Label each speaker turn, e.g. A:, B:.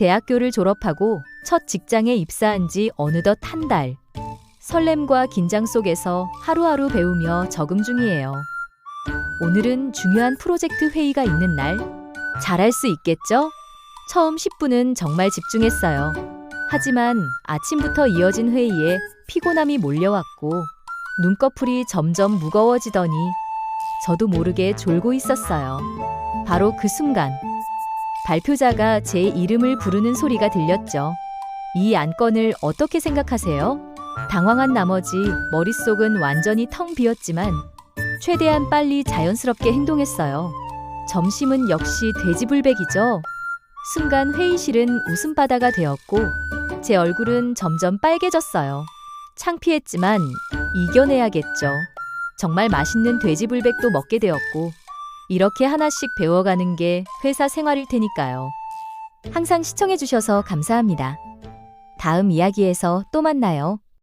A: 대학교를 졸업하고 첫 직장에 입사한 지 어느덧 한 달. 설렘과 긴장 속에서 하루하루 배우며 적응 중이에요. 오늘은 중요한 프로젝트 회의가 있는 날. 잘할 수 있겠죠? 처음 10분은 정말 집중했어요. 하지만 아침부터 이어진 회의에 피곤함이 몰려왔고 눈꺼풀이 점점 무거워지더니 저도 모르게 졸고 있었어요. 바로 그 순간 발표자가 제 이름을 부르는 소리가 들렸죠. 이 안건을 어떻게 생각하세요? 당황한 나머지 머릿속은 완전히 텅 비었지만 최대한 빨리 자연스럽게 행동했어요. 점심은 역시 돼지불백이죠. 순간 회의실은 웃음바다가 되었고 제 얼굴은 점점 빨개졌어요. 창피했지만 이겨내야겠죠. 정말 맛있는 돼지불백도 먹게 되었고 이렇게 하나씩 배워가는 게 회사 생활일 테니까요. 항상 시청해주셔서 감사합니다. 다음 이야기에서 또 만나요.